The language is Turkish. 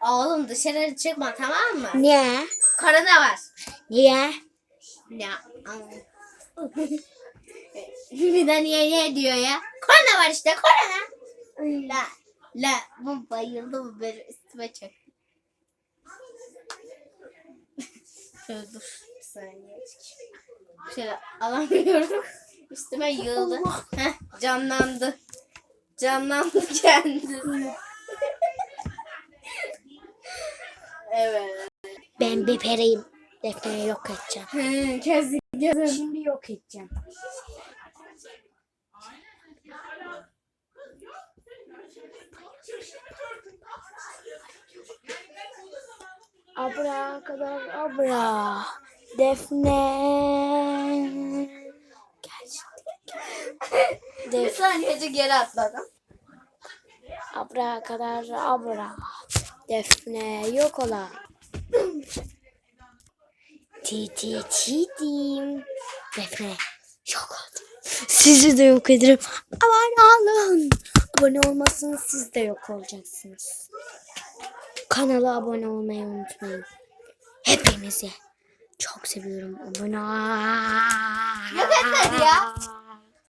Oğlum dışarı çıkma tamam mı? Niye? Korona var. Niye? Ya. Bir de niye niye diyor ya? Korona var işte korona. La la bu bayıldı bu böyle üstüme çöktü. Şöyle dur bir saniye. Şöyle alamıyorum. Üstüme yığıldı. Heh, canlandı. Canlandı kendisi. Evet. Ben bir pereyim. Defne'yi yok edeceğim. Kesin gözüm. Şimdi yok edeceğim. Abra kadar abra. Defne. Gerçekten. Bir saniyece geri atladım. abra kadar abra. Defne yok ola. Ti ti ti tim. Defne yok oldu. Sizi de yok ederim. Abone olun. Abone olmazsanız siz de yok olacaksınız. Kanala abone olmayı unutmayın. Hepinizi çok seviyorum. Abone etmedi ya.